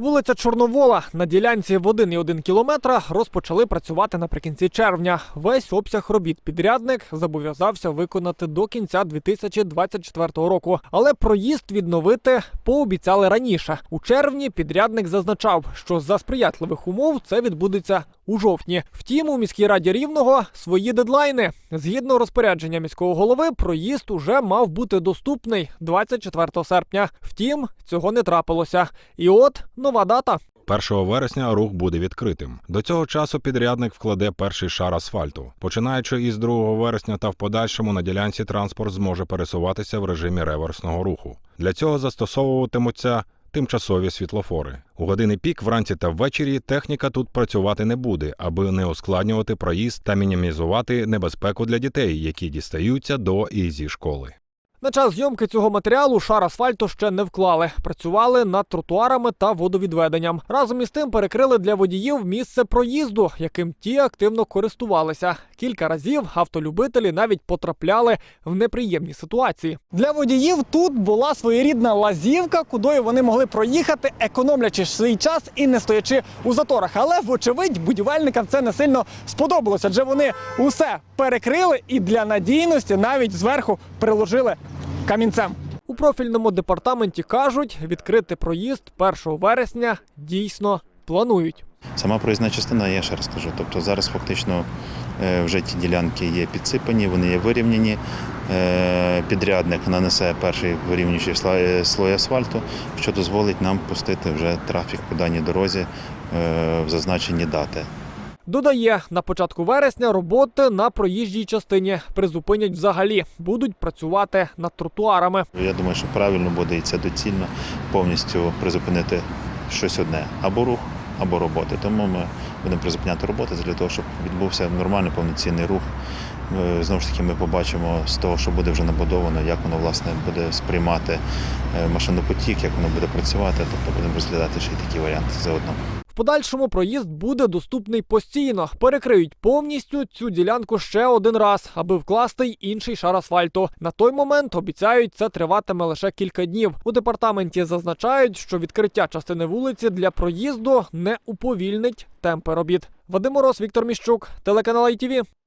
Вулиця Чорновола на ділянці в 1,1 кілометра розпочали працювати наприкінці червня. Весь обсяг робіт підрядник зобов'язався виконати до кінця 2024 року. Але проїзд відновити пообіцяли раніше. У червні підрядник зазначав, що за сприятливих умов це відбудеться у жовтні. Втім, у міській раді рівного свої дедлайни. Згідно розпорядження міського голови, проїзд уже мав бути доступний 24 серпня. Втім, цього не трапилося. І от нова дата. 1 вересня рух буде відкритим. До цього часу підрядник вкладе перший шар асфальту. Починаючи із 2 вересня та в подальшому на ділянці транспорт зможе пересуватися в режимі реверсного руху. Для цього застосовуватимуться тимчасові світлофори. У години пік вранці та ввечері техніка тут працювати не буде, аби не ускладнювати проїзд та мінімізувати небезпеку для дітей, які дістаються до і зі школи. На час зйомки цього матеріалу шар асфальту ще не вклали. Працювали над тротуарами та водовідведенням. Разом із тим перекрили для водіїв місце проїзду, яким ті активно користувалися. Кілька разів автолюбителі навіть потрапляли в неприємні ситуації. Для водіїв тут була своєрідна лазівка, кудою вони могли проїхати, економлячи свій час і не стоячи у заторах. Але, вочевидь, будівельникам це не сильно сподобалося, адже вони усе перекрили і для надійності навіть зверху приложили камінцем. У профільному департаменті кажуть, відкрити проїзд 1 вересня дійсно планують. Сама проїзна частина, я ще раз кажу. Тобто зараз фактично е, вже ті ділянки є підсипані, вони є вирівняні. Е, Підрядник нанесе перший вирівнюючий е, слой асфальту, що дозволить нам пустити вже трафік по даній дорозі в зазначені дати. Додає, на початку вересня роботи на проїжджій частині призупинять взагалі, будуть працювати над тротуарами. Я думаю, що правильно буде і це доцільно повністю призупинити щось одне або рух, або роботи. Тому ми будемо призупиняти роботи для того, щоб відбувся нормальний повноцінний рух. Е, Знову ж таки, ми побачимо з того, що буде вже набудовано, як воно власне буде сприймати е, машинопотік, як воно буде працювати. Тобто будемо розглядати ще й такі варіанти заодно. В подальшому проїзд буде доступний постійно. Перекриють повністю цю ділянку ще один раз, аби вкласти й інший шар асфальту. На той момент обіцяють, це триватиме лише кілька днів. У департаменті зазначають, що відкриття частини вулиці для проїзду не уповільнить темпи робіт. Вадим Мороз, Віктор Міщук, телеканал ITV.